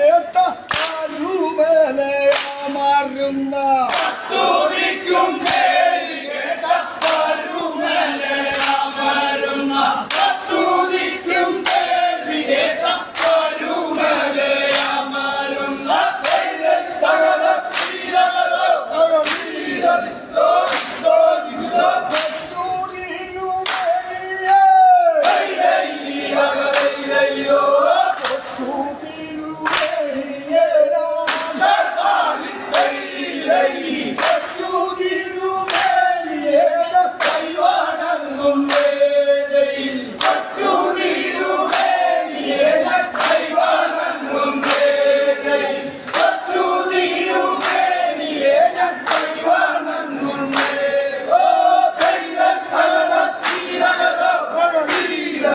കേട്ട രൂപനയാ മാറുന്ന Yeah.